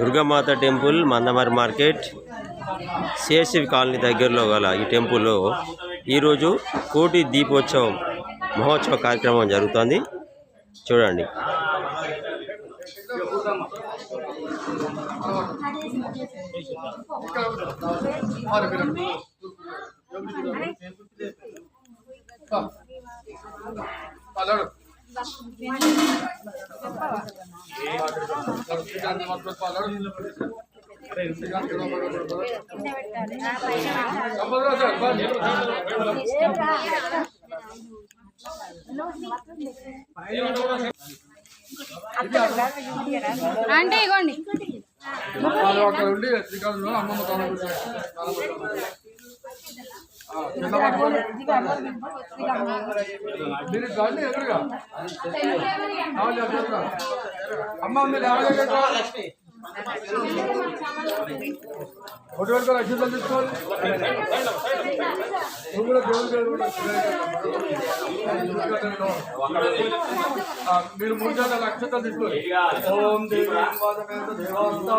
Durgamata temple Mandamarri market CSC colony దగ్గరలో గల ఈ టెంపుల్లో ఈరోజు కోటి దీపోత్సవం మహోత్సవ కార్యక్రమం జరుగుతుంది. చూడండి. అలాడు అంటే ఇగోండి. అక్కడ ఉండి అమ్మమ్మ తాను కింద పట్టుకోండి మీరు రండి ఎదురుగా అవును, ఎదురుగా. అమ్మ మీరు ఎవరైనా ఒకటి వరకు అక్షింతలు తీసుకోవాలి నువ్వు కూడా దేవుడి దగ్గర కూడా ఆ, మీరు మూడు జాతర అక్షంతలు తీసుకోవాలి ఓం దేవి వాదమేంద్ర దేవాంతా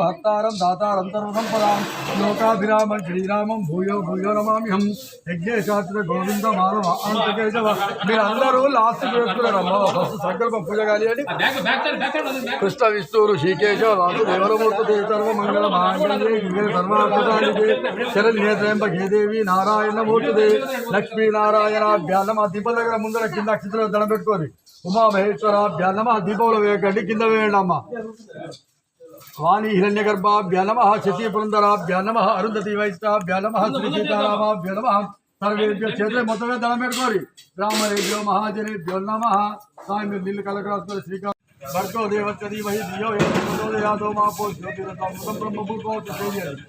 భక్తారం దాతారం సర్వసంపదాం లోకాభిరామం శ్రీరామం భూయో భూయో నమామ్యహం. యజ్ఞశాస్త్ర గోవింద మాధవ అంతకేశవ కేశవ మీరందరూ లాస్ట్ చేసుకున్నారమ్మా సంకల్పం పూజ కాలి అని కృష్ణ శ్రీకేశవ వాసు దేవరమూర్తి సర్వ మంగళ మాంగళ్యే సర్వార్థసాధికే గేదేవి నారాయణ దేవి లక్ష్మీనారాయణ నారాయణ నమ. దీపం దగ్గర ముందర కింద అక్షితులు దండం పెట్టుకోరు ఉమా మహేశ్వర నమ. దీపంలో వేయకండి కింద వేయండి అమ్మ. వాణి గర్భ నమ. శశి పురంధర నమ. అరుంధతి వైష్ణాభ్య నమ. శ్రీ సీతారామాభ్య నమ. సర్వేభ్య చేతులు మొత్తమే దండం పెట్టుకోరి రామరేభ్యో మహాజనేభ్యో బ్యోన్నమ స్వామి మీరు నీళ్ళు కలకరాసుకొని శ్రీకాంత్ భర్గో దేవత్య ధీమహి దియో యాదో మాపో జ్యోతిరథం బ్రహ్మభూతో చేయాలి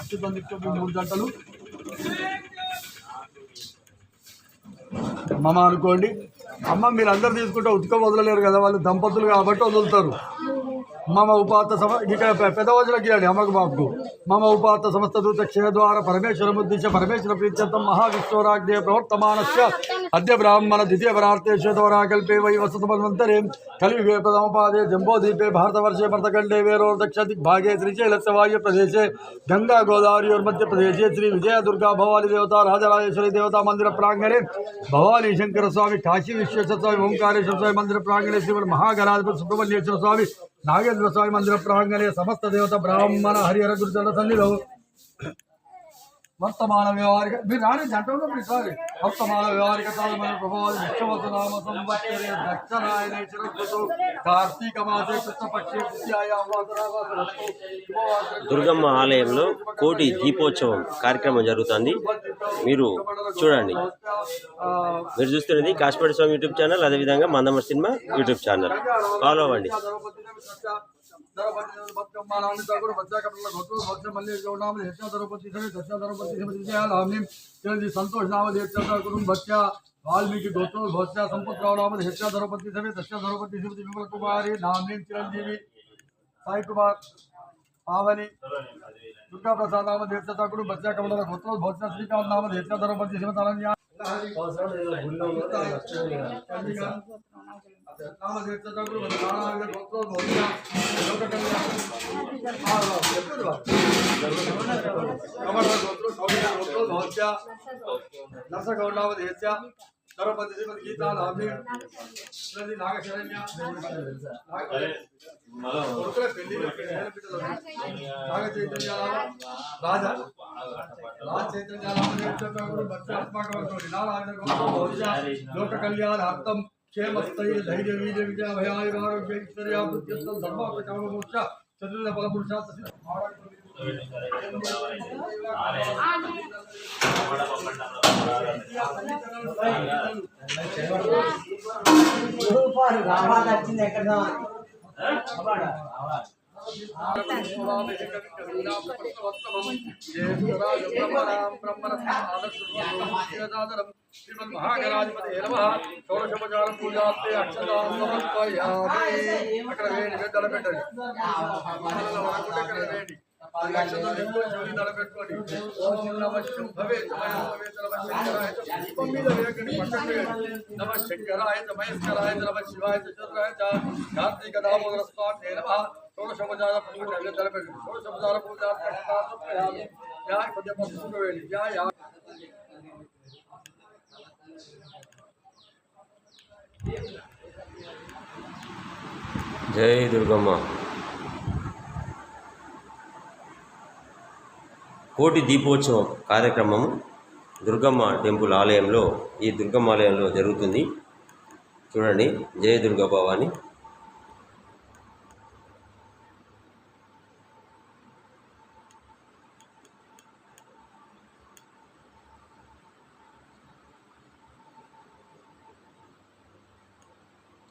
అచ్యుతం దిక్కు మూడు గంటలు మమ అనుకోండి. అమ్మ మీరు అందరు తీసుకుంటే ఉతుక వదలలేరు కదా వాళ్ళు దంపతులు కాబట్టి వదులుతారు. మమ ఉపాత సమ ఇక పెద్ద అమ్మకు బాబుకు మమ ఉపాత సమస్త దూత క్షయద్వార పరమేశ్వరముద్దేశ్య పరమేశ్వర ప్రీత్యర్థం మహావిశ్వరాజ్ఞే ప్రవర్తమానస్య అద్య బ్రాహ్మణ ద్వితీయ పరార్థే శ్వేతవరా కల్పే వై వసతమన్వంతరే కలియుగే పదమపాదే జంబోదీపే భారతవర్షే భరతఖండే వేరో దక్ష దిగ్భాగే శ్రీశైలస్యవాయు ప్రదేశే గంగా గోదావరి మధ్యప్రదేశే శ్రీ విజయ దుర్గా భవాని దేవత రాజరాజేశ్వరి దేవతా మందిర ప్రాంగణే భవానీ శంకర స్వామి కాశీ విశ్వేశ్వర స్వామి ఓంకారేశ్వర స్వామి మందిర ప్రాంగణే శ్రీమన్ మహాగణాధిపతి సుబ్రహ్మణ్యేశ్వర స్వామి నాగేంద్ర స్వామి మందిర ప్రాంగణే సమస్త దేవత బ్రాహ్మణ హరిహర గురుజన సన్నిధౌ వర్తమాన వ్యవహారిక మీరు రాని జంటలో మీరు సారీ వర్తమాన వ్యవహారిక తాళమైన ప్రభావాలు విశ్వవసనామ సంవత్సరే దక్షిణాయన కార్తీక మాసే కృష్ణపక్షే దుర్గమ్మ ఆలయంలో కోటి దీపోత్సవం కార్యక్రమం జరుగుతుంది. మీరు చూడండి. మీరు చూస్తున్నది కాశ్మీర్ స్వామి యూట్యూబ్ ఛానల్ అదేవిధంగా మందమ్మ సినిమా యూట్యూబ్ ఛానల్. ఫాలో అవ్వండి. द्रौपदी द्रौपदी द्रौपदी संतोष नाम देवता कुटुंब बच्चा वाल्मीकि गोत्रो भोत्या संपुत्र नाम हेत्या धरोपति सभी दस्या धरोपति श्रीमती विमल कुमारी नामनी चिरंजीवी साई कुमार पावनी दुर्गा प्रसाद नाम देवता ठाकुर बच्चा कमल गोत्रो भोत्या श्रीकांत नाम हेत्या धरोपति श्रीमती अनन्या नाम देवता ठाकुर गोत्रो भोत्या నరసగౌడావదేశ ద్రౌపది శ్రీమతి గీతా నాభి శ్రీ నాగశరణ్య కొడుకుల పెళ్లి నాగ చైతన్య రాజ రాజ చైతన్య లోక కళ్యాణార్థం క్షేమస్థైర్య ధైర్య వీర్య విజయ భయాయురారోగ్య ఐశ్వర్యాభివృద్ధ్యర్థం ధర్మాపకామోక్ష చతుర్ద ఫలపురుషార్థ రామాలు వచ్చింది ఎక్కడ శ్రీమన్మహాగణాధిపతి నమ షోడశోపచార పూజాస్తే అక్షతాం సమర్పయామి అక్కడ వేడి దడ పెట్టండి అక్కడ వేయండి పది లక్షలు నమ శంకరాయ నమ శివాయ చంద్రాయ కార్తీక దామోదర స్వామి నమ షోడశోపచార షోడశోపచార పసుపు యా యా జై దుర్గమ్మ. కోటి దీపోత్సవం కార్యక్రమం దుర్గమ్మ టెంపుల్ ఆలయంలో ఈ దుర్గమ్మ ఆలయంలో జరుగుతుంది. చూడండి జయ దుర్గా భవాని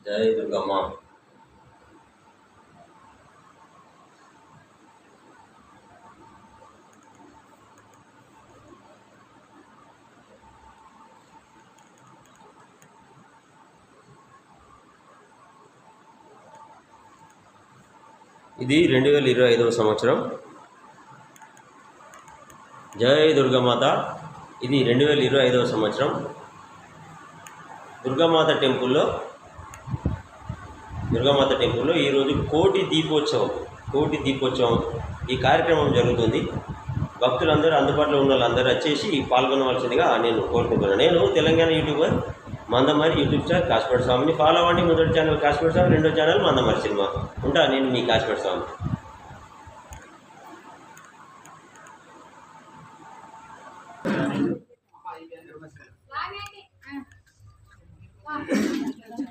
జై దుర్గమ్మ ఇది రెండు వేల ఇరవై ఐదవ సంవత్సరం. జయ దుర్గామాత. ఇది రెండు వేల ఇరవై ఐదవ సంవత్సరం. దుర్గామాత టెంపుల్లో దుర్గామాత టెంపుల్లో ఈరోజు కోటి దీపోత్సవం కోటి దీపోత్సవం ఈ కార్యక్రమం జరుగుతుంది. భక్తులందరూ అందుబాటులో ఉన్న వాళ్ళందరూ వచ్చేసి పాల్గొనవలసిందిగా నేను కోరుకుంటున్నాను. నేను Telangana YouTuber Mandamarri YouTube channel Kashmir స్వామిని ఫాలో అవ్వండి. మొదటి ఛానల్ కాశ్మీర్ స్వామి రెండో ఛానల్ మందమారి సినిమా. ఉంటా నేను మీ కాశ్మీర్ స్వామి.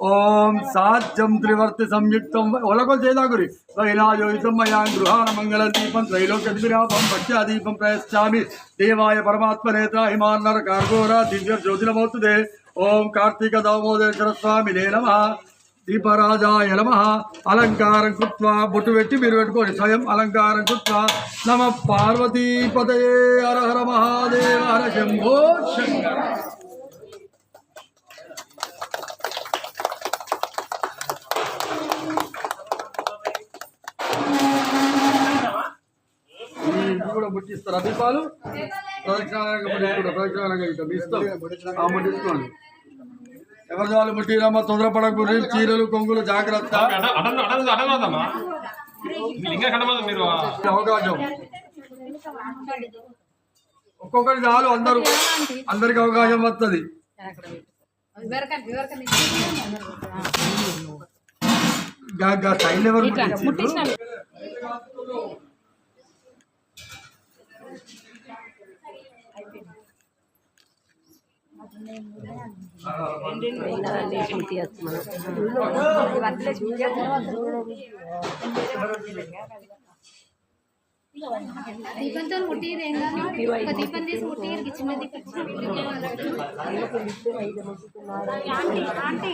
ఓం సాధ్యం త్రివర్తి సంయుక్తం ఒలకొలు చేదాగురి వైలాయోహితం మయా గృహాణ మంగళ దీపం త్రైలోక్యదిరాపం భక్త్యాదీపం ప్రయశ్చామి దేవాయ పరమాత్మనే హిమాన్నర కార్గోర దివ్య జ్యోతిరమవుతుదే ఓం కార్తీక దామోదరేశ్వర స్వామినే నమ దీపరాజాయ నమ అలంకారం కృత్వా బొట్టు పెట్టి మీరు పెట్టుకోండి స్వయం అలంకారం కృత్వా నమ పార్వతీపతయే హర హర మహాదేవ హర శంభో శంకర ముట్టిస్తారా దీపాలు ప్రదక్షిణాలంగా ముట్టించుకుంటా ప్రదక్షిణాలంగా ఆ ముట్టించుకోండి ఎవరి వాళ్ళు ముట్టిరమ్మా తొందరపడకూరి చీరలు కొంగులు జాగ్రత్త. అవకాశం. ఒక్కొక్కటి చాలు అందరూ. అందరికి అవకాశం వస్తుంది సైన్ ఎవరు ముట్టించారు దీపంతో ముట్టిరు ఏం కాదు ఒక దీపం తీసి ముట్టిరు చిన్న దీపం ఆంటీ ఆంటీ